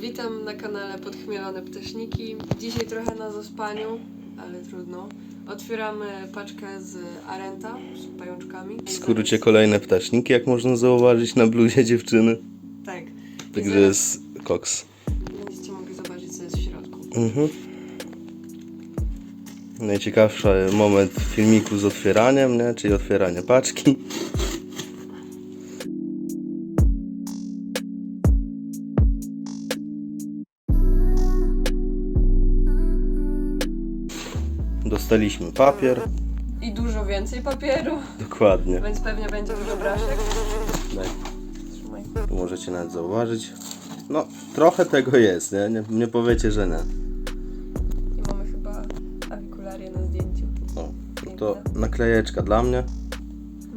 Witam na kanale Podchmielone Ptaszniki. Dzisiaj trochę na zaspaniu, ale trudno. Otwieramy paczkę z Arenta z pajączkami. W skrócie kolejne ptaszniki, jak można zauważyć na bluzie dziewczyny. Tak. Także zaraz jest koks. Będziecie mogli zobaczyć, co jest w środku. Mhm. Najciekawszy moment w filmiku z otwieraniem, nie? czyli otwieranie paczki. Dostaliśmy papier. I dużo więcej papieru, Dokładnie. więc pewnie będzie dużo braszek. Trzymaj. Tu możecie nawet zauważyć. No, trochę tego jest, nie? Nie, nie powiecie, że nie. I mamy chyba awikularię na zdjęciu. O, no to naklejeczka dla mnie.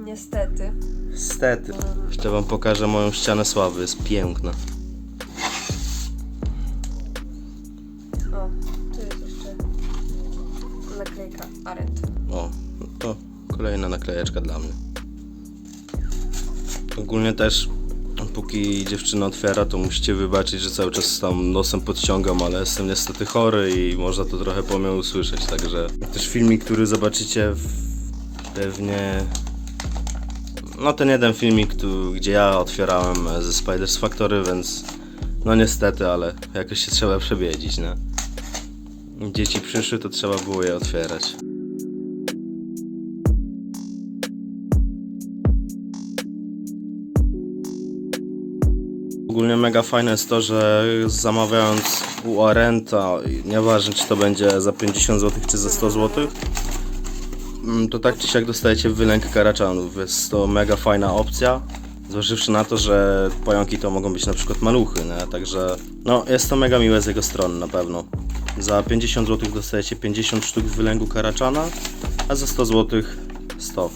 Niestety. Stety. Jeszcze wam pokażę moją ścianę sławy, jest piękna. O, no to kolejna naklejeczka dla mnie. Ogólnie też, póki dziewczyna otwiera, to musicie wybaczyć, że cały czas tam nosem podciągam, ale jestem niestety chory i można to trochę po mnie usłyszeć, także też filmik, który zobaczycie pewnie... No ten jeden filmik, tu, gdzie ja otwierałem e, ze Spiders Factory, więc no niestety, ale jakoś się trzeba przewiedzić, nie? Dzieci przyszły, to trzeba było je otwierać. Ogólnie mega fajne jest to, że zamawiając u Arenta, nieważne czy to będzie za 50 zł czy za 100 zł, mm, to tak czy siak dostajecie wylęk karaczanów. Jest to mega fajna opcja, zważywszy na to, że pająki to mogą być na przykład maluchy, nie? także no jest to mega miłe z jego strony na pewno. Za 50 zł dostajecie 50 sztuk wylęgu karaczana, a za 100 zł 100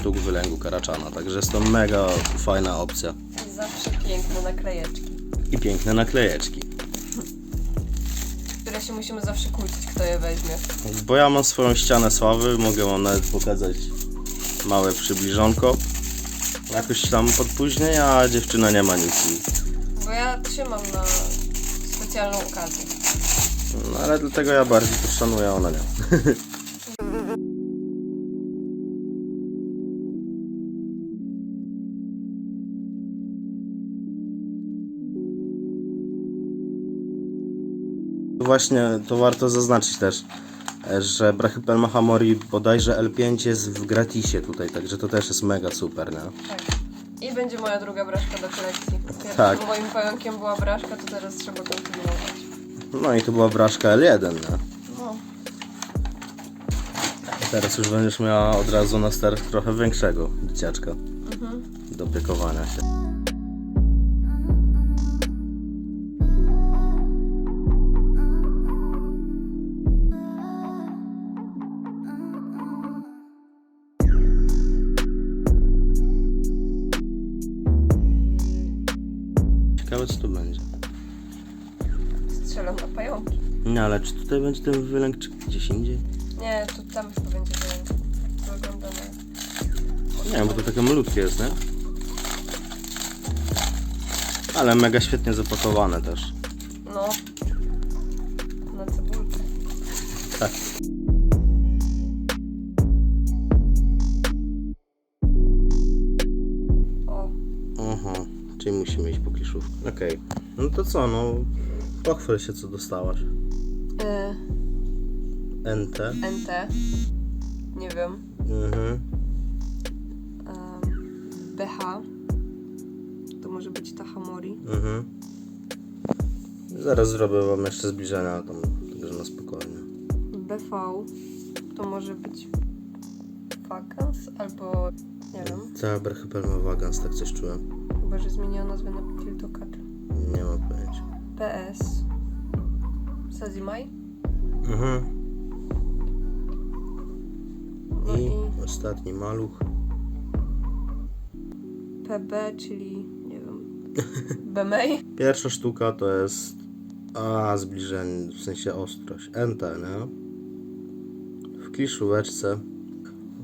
sztuk wylęgu karaczana, także jest to mega fajna opcja. Zawsze piękne naklejeczki, I piękne naklejeczki. które się musimy zawsze kłócić, kto je weźmie. Bo ja mam swoją ścianę sławy, mogę wam nawet pokazać małe przybliżonko. Jakoś tam pod później, a dziewczyna nie ma nic. Bo ja trzymam na specjalną okazję. No ale dlatego ja bardziej to szanuję, ona nie. Właśnie to warto zaznaczyć też, że Brachypel Mahamori bodajże L5 jest w gratisie tutaj, także to też jest mega super, nie? Tak. I będzie moja druga braszka do kolekcji. Pierwszym Tak. moim pająkiem była braszka, to teraz trzeba kontynuować. No i to była braszka L1, nie? No, teraz już będziesz miała od razu na start trochę większego dzieciaczka mhm. do opiekowania się. Co tu będzie. strzelam na pająki. Nie, ale czy tutaj będzie ten wylęk, czy gdzieś indziej? Nie, to tam chyba będzie wylęk. To wygląda na... Nie bo to takie malutkie jest, nie? Ale mega świetnie zapakowane też. No. Czyli musimy iść po kliszówkę. Okej. No to co, no pochwal się co dostałaś. y, NT. NT. Nie wiem. Mhm. Em, BH. To może być Tahamori. Mhm. Zaraz zrobię wam jeszcze zbliżenia tam, także na spokojnie. BV. To może być Vacans albo nie wiem. Cebra chyba ma wagans, tak coś czułem. Chyba, że zmieniła nazwę na Tiltokat. Nie mam pojęcia. PS. Sazimai. Mhm. No I i ostatni maluch. PB, czyli nie wiem. BMEI. Pierwsza sztuka to jest a zbliżenie, w sensie ostrość. NT, nie? W kliszóweczce.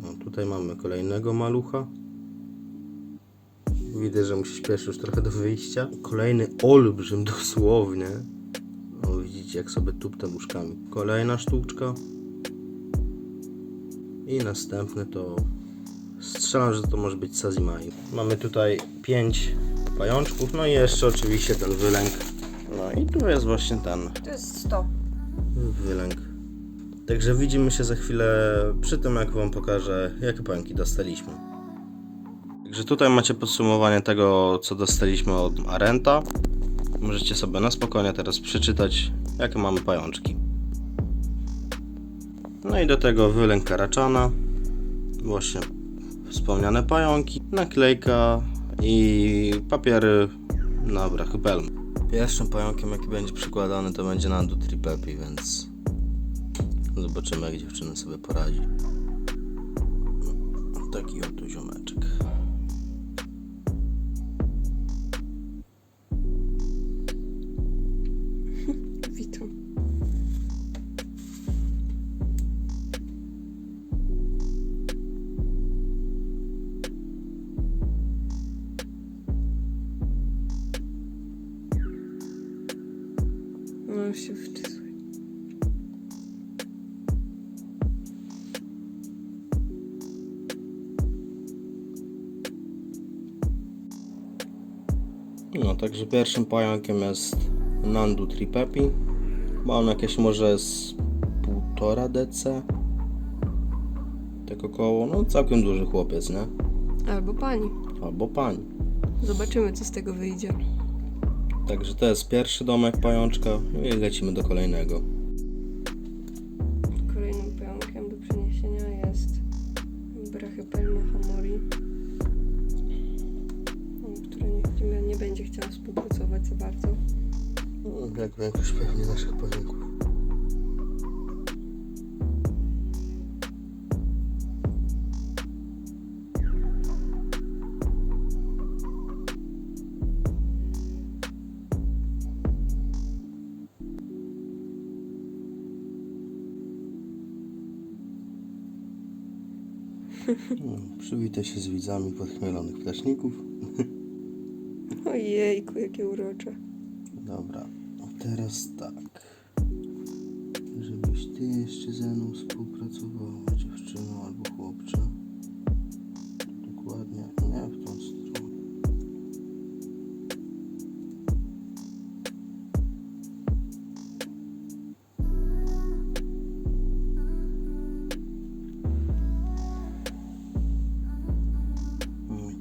O, tutaj mamy kolejnego malucha. Widzę, że mu się śpieszy już trochę do wyjścia. Kolejny olbrzym dosłownie. O, widzicie jak sobie tuptem łóżkami. Kolejna sztuczka. I następny to... Strzelam, że to może być Sazimai. Mamy tutaj 5 pajączków, no i jeszcze oczywiście ten wylęk. No i tu jest właśnie ten To jest 100. wylęk. Także widzimy się za chwilę przy tym, jak Wam pokażę, jakie pająki dostaliśmy. Także tutaj macie podsumowanie tego, co dostaliśmy od Arenta. Możecie sobie na spokojnie teraz przeczytać, jakie mamy pajączki. No i do tego wylęk karaczana, właśnie wspomniane pająki, naklejka i papiery na brachypelm. Pierwszym pająkiem, jaki będzie przykładany, to będzie Nandu Tripepi, więc zobaczymy, jak dziewczyny sobie poradzi. Taki oto ziomeczek. No już się wczesuje. No, także pierwszym pająkiem jest Nandu Tripepi. Ma on jakieś może z półtora DC. Tak około, no całkiem duży chłopiec, nie? Albo pani. Albo pani. Zobaczymy, co z tego wyjdzie. Także to jest pierwszy domek pajączka i lecimy do kolejnego. Kolejnym pająkiem do przeniesienia jest Brachypelma hamori, która nie, nie, będzie chciała współpracować za bardzo. No, Jak większość pewnie naszych pająków. Przywitaj się z widzami podchmielonych ptaszników. Ojejku, jakie urocze. Dobra, a teraz tak. Żebyś ty jeszcze ze mną współpracowała, dziewczyno albo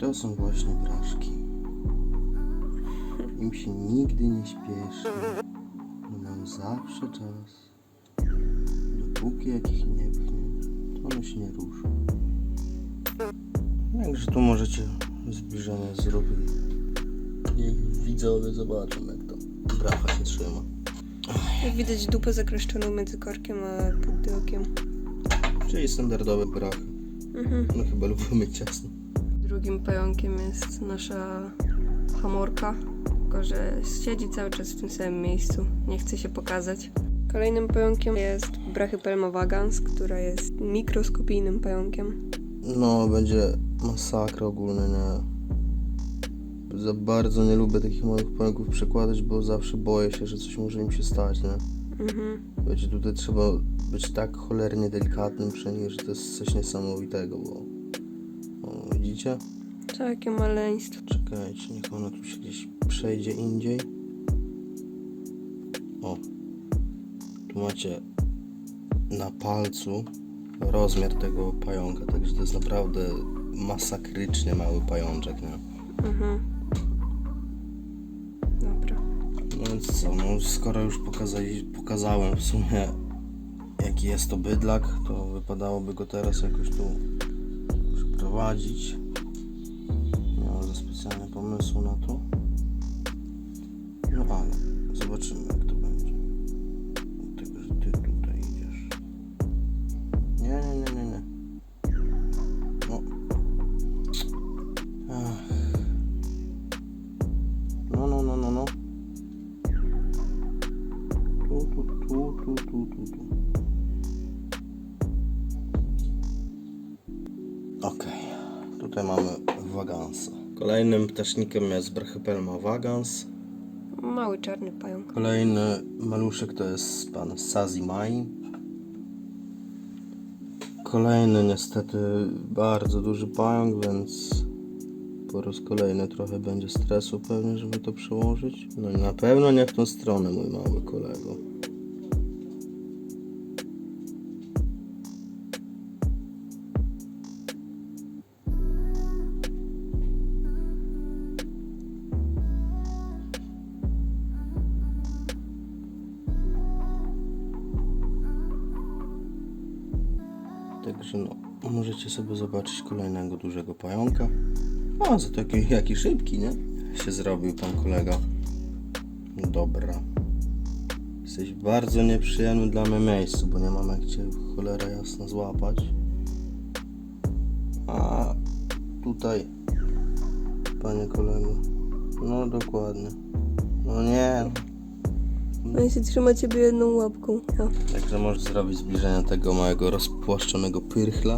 to są właśnie braszki. Im się nigdy nie śpieszy. One mają zawsze czas. Dopóki jak ich nie pchnie, to one się nie ruszą. Jakże tu możecie zbliżenie zrobić. Niech widzowie zobaczą jak to bracha się trzyma. Jak widać dupę zakreszczoną między korkiem a pudełkiem. Czyli standardowe brachy. Mhm. No chyba lubią mieć ciasno. Drugim pająkiem jest nasza hamorka, tylko że siedzi cały czas w tym samym miejscu, nie chce się pokazać. Kolejnym pająkiem jest Brachypelma vagans, która jest mikroskopijnym pająkiem. No, będzie masakra ogólnie, nie? Za bardzo nie lubię takich małych pająków przekładać, bo zawsze boję się, że coś może im się stać, nie? Mhm. Wiecie, tutaj trzeba być tak cholernie delikatnym przy nich, że to jest coś niesamowitego, bo... Widzicie? Takie maleństwo. Czekajcie, niech ona tu się gdzieś przejdzie indziej. O. Tu macie na palcu rozmiar tego pająka, także to jest naprawdę masakrycznie mały pajączek, nie? Mhm. Dobra. No więc co, no skoro już pokazali, pokazałem w sumie jaki jest to bydlak, to wypadałoby go teraz jakoś tu przeprowadzić. Nie mam za specjalnie pomysłu na to. No ale zobaczymy jak to będzie. Tego, że ty tutaj idziesz. Nie, nie, nie, nie, nie. No. Ach. No, no, no, no, no. Tutaj mamy wagansa. Kolejnym ptasznikiem jest Brachypelma vagans. Mały czarny pająk. Kolejny maluszek to jest pan Sazi Mai. Kolejny niestety bardzo duży pająk, więc po raz kolejny trochę będzie stresu pewnie, żeby to przełożyć. No i na pewno nie w tą stronę, mój mały kolego. Także no, możecie sobie zobaczyć kolejnego dużego pająka. O, za taki jaki szybki, nie? Się zrobił pan kolega. Dobra. Jesteś w bardzo nieprzyjemnym dla mnie miejscu, bo nie mam jak cię cholera jasna złapać. A tutaj, panie kolego. No dokładnie. No nie. No. On się trzyma ciebie jedną łapką. O, Także możesz zrobić zbliżenie tego małego rozpłaszczonego pyrchla.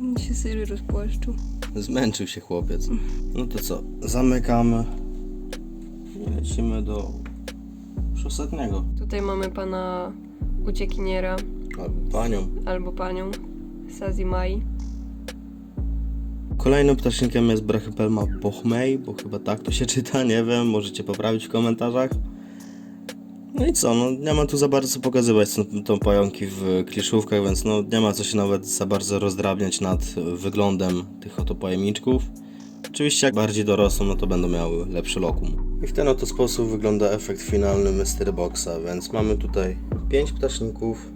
mi się syry rozpłaszczył. Zmęczył się chłopiec. No to co? Zamykamy i lecimy do ostatniego. Tutaj mamy pana uciekiniera Albo panią. albo panią Sazi Mai. Kolejnym ptasznikiem jest Brachypelma bochmei, bo chyba tak to się czyta, nie wiem, możecie poprawić w komentarzach. No i co, no nie ma tu za bardzo co pokazywać, są to pająki w kliszówkach, więc no nie ma co się nawet za bardzo rozdrabniać nad wyglądem tych oto pojemniczków. Oczywiście jak bardziej dorosną, no to będą miały lepszy lokum. I w ten oto sposób wygląda efekt finalny Mystery Boxa, więc mamy tutaj 5 ptaszników,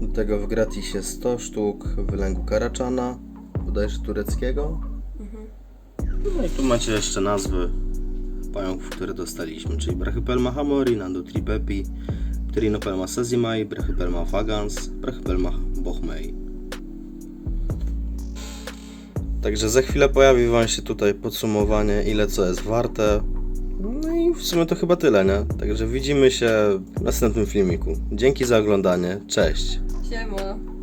do tego w gratisie 100 sztuk wylęgu karaczana, bodajże tureckiego. No i tu macie jeszcze nazwy pająków, które dostaliśmy, czyli Brachypelma hamori, Nando tripepi, Pterinopelma sazimai, Brachypelma vagans, Brachypelma bochmei. Także za chwilę pojawi Wam się tutaj podsumowanie, ile co jest warte. No i w sumie to chyba tyle, nie? Także widzimy się w następnym filmiku. Dzięki za oglądanie, cześć! Siema.